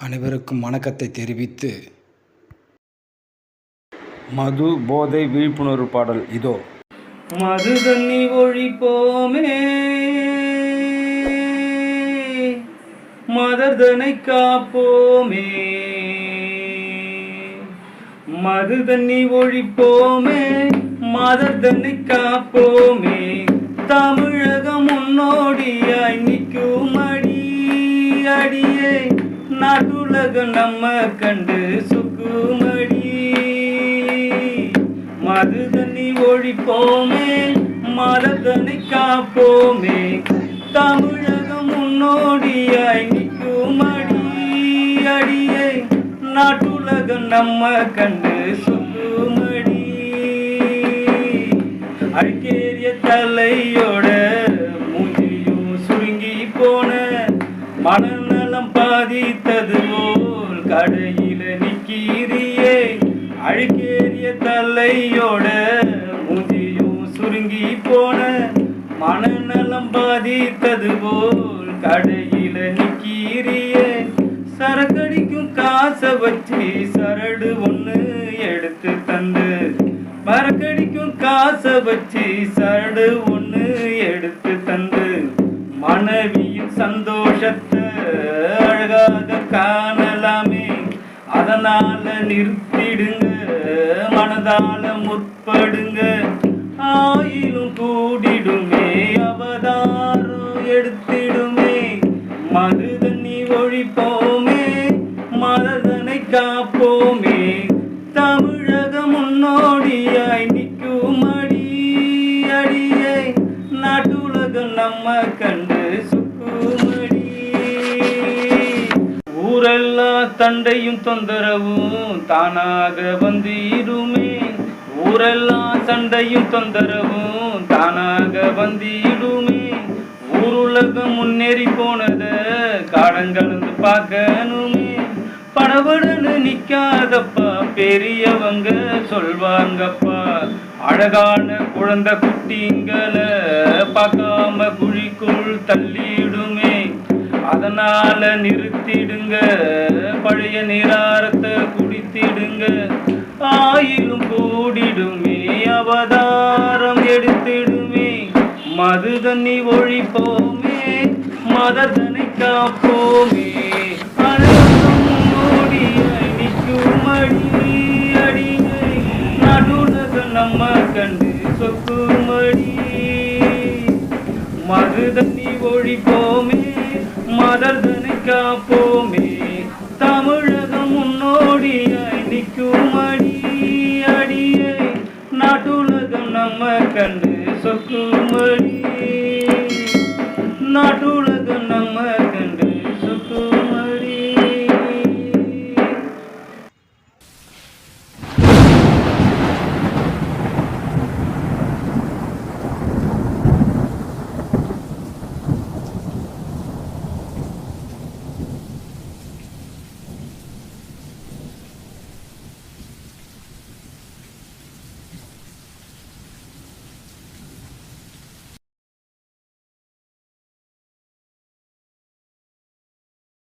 அனைவருக்கும் வணக்கத்தை தெரிவித்து மது போதை விழிப்புணர்வு பாடல் இதோ. மது தண்ணி ஒழிப்போமே. மதர்தனை காப்போமே. மது தண்ணி ஒழிப்போமே. மதர்தனை காப்போமே. தமிழகம் முன்னோடியாய் நிற்கும்? நாட்டுலகம் நம்ம கண்டு சுக்குமடி. மது தண்ணி ஒழிப்போமே மரதனை காப்போமே. தமிழகம் முன்னோடியாய் நிற்கும் அடி அடியே நாட்டுலகம் நம்ம கண்டு சுக்குமடி. அடிக்கேறிய தலையோட மூஞ்சியும் சுருங்கி போன மன பாதித்தது போல் கடையில நிற்கிறியே. அழுக்கேறிய தலையோட முதியும் சுருங்கி போன மனநலம் பாதித்தது போல் கடையில நிற்கிறியே. சரக்கடிக்கும் காசை வச்சு சரடு ஒண்ணு எடுத்து தந்து மரக்கடிக்கும் காசை வச்சு சரடு ஒண்ணு எடுத்து தந்து மனைவியின் சந்தோஷத்தை காணலாமே. அதனால நிறுத்திடுங்க. மனதால முற்படுங்க. ஆயிலும் கூடிடுமே. அவதாரம் எடுத்திடுமே. மது தண்ணி ஒழிப்போமே. மததனை காப்போமே. தமிழக முன்னோடியாய் நிற்கும் அடி அடியை. நடுலகம் நம்ம கண்டு சண்டையும் தண்டையும் தொந்தரவும் தானாக வந்து இடுமே ஊரெல்லாம் சண்டையும் தொந்தரவும் தானாக வந்திடுமே. ஊருலகம் முன்னேறி போனத காடங்கலந்து பார்க்கணுமே. படபடன்னு நிக்காதப்பா பெரியவங்க சொல்வாங்கப்பா. அழகான குழந்தை குட்டிங்களை பார்க்காம குழிக்குள் தள்ளிடுமே. அதனால நிறுத்திடுங்க. பழைய நிராரத்தை குடித்திடுங்க. ஆயிலும் கூடிடுமே அவதாரம் எடுத்திடுமே. மது தண்ணி ஒழிப்போமே மததனை காப்போமே. அழகும் மூடியாய் நிற்கும் அடி அடியை நடுலக நம்ம கண்டு சொக்குமடி மதுதண்ணி ஒழிப்போமே மதர்தனை காப்போமே. நடுலக நம்ம